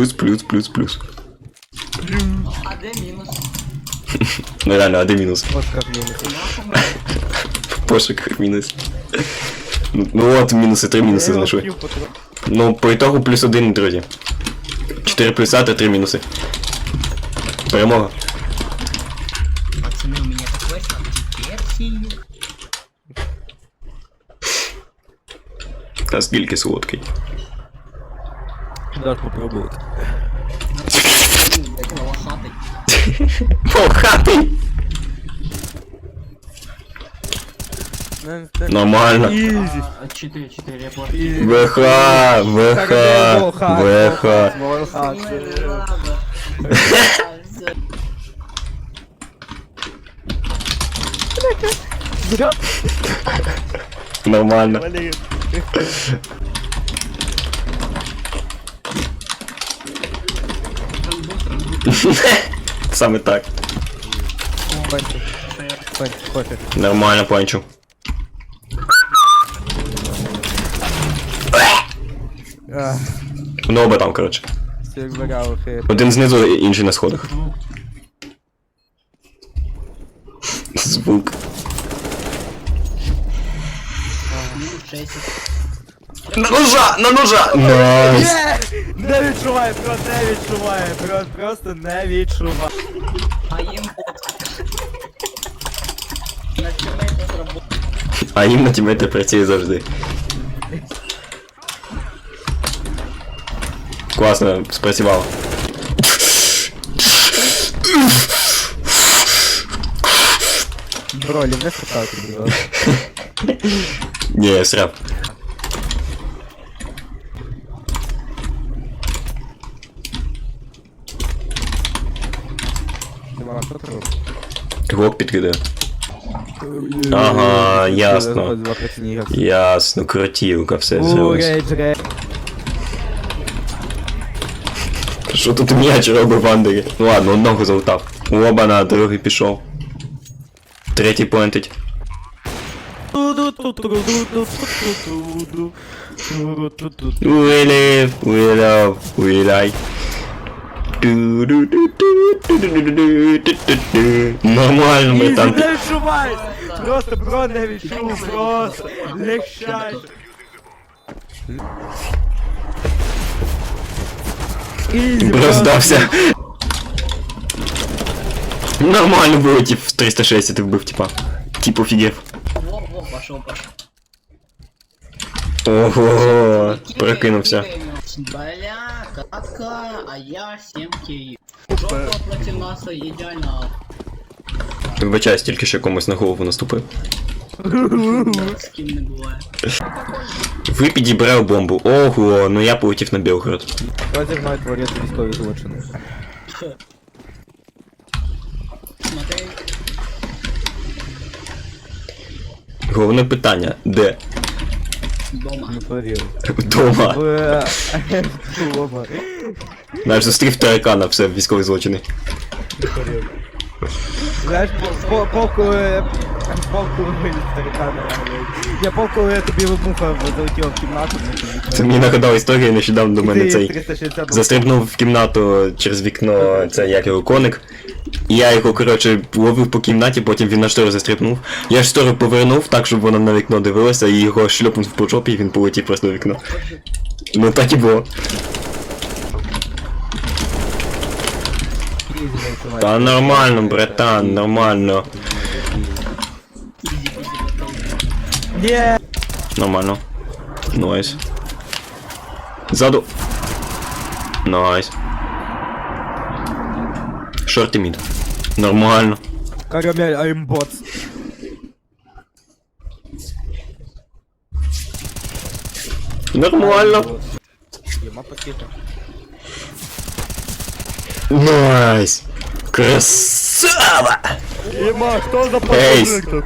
плюс, плюс, плюс, плюс. А де мінус? Ну реально, а де мінус? Вот как минус. В пошуках мінус. Ну от мінуси, три мінуси знайшли. Ну, по ітогу плюс один, друзі. Чотири плюса та три мінуси. Перемога. Пацани, у мене такой сладкий персик. А скільки солодкий? Дашь попробовать. Похатий! Нормально. Изи. 4-4 репорт. ВХ, ВХ, ВХ. Нормально. Саме так. Нормально панчу. А, Ну оба там, коротше. загал, хэ. Один знизу, інший на сходах. Звук. На ножа! На ножа! Найс! Не відчуває, просто не відчуває, просто, просто не відчуває. А їм на тімейти працює завжди. Класно, спрацювало. Бро, лівне спитати, бро. Ні, я срав. Димара, що ти робиш? Глок підкидає. Ага, ясно. Два противника. Ясно, крутілка, все О, зрилось. рейдж, рейдж. Що тут м'яч робить в андері? Ну ладно, одного залутав. Оба на другий пішов. Третій плентить. We live, we love, we like. Нормально, Ізі, братан. не відчувай! Просто, бро, не відчув, просто. Легчай. Ізі, Бро здався. Нормально було, тип, в 360 ти вбив, типа. Тип офігев. Во, во, пошел, пошел. Ого, прокинувся. Бля, катка, а я 7 київ. Жовтого платінаса ідеально. Вибачаюсь, тільки що комусь на голову наступив. З ким не буває. Ви підібрали бомбу. Ого, ну я полетів на Білгород. Розігнай творити військові злочини. Смотри, Головне питання, де? дома. Не творив. Вдома. В... Дома. Наш зустрів таракана, все, військові злочини. Знаєш, по- по- полку... Я полку я тобі вибуха залетіла в кімнату. Це мені нагадав історію, нещодавно до мене цей 360 застрибнув в кімнату через вікно, це як його коник. І я його, коротше, ловив по кімнаті, потім він на штору застрибнув. Я штору повернув так, щоб вона на вікно дивилася, і його шльопнув по жопі, і він полетів просто на вікно. Ну так і було. Та нормально, братан, нормально. Ні! Нормально. Найс. Ззаду. Найс. Шорт і мід. Нормально. Карамель, аймботс. Нормально. Єма пакета. Найс. Красава! Єма, хто за Ейс. такой?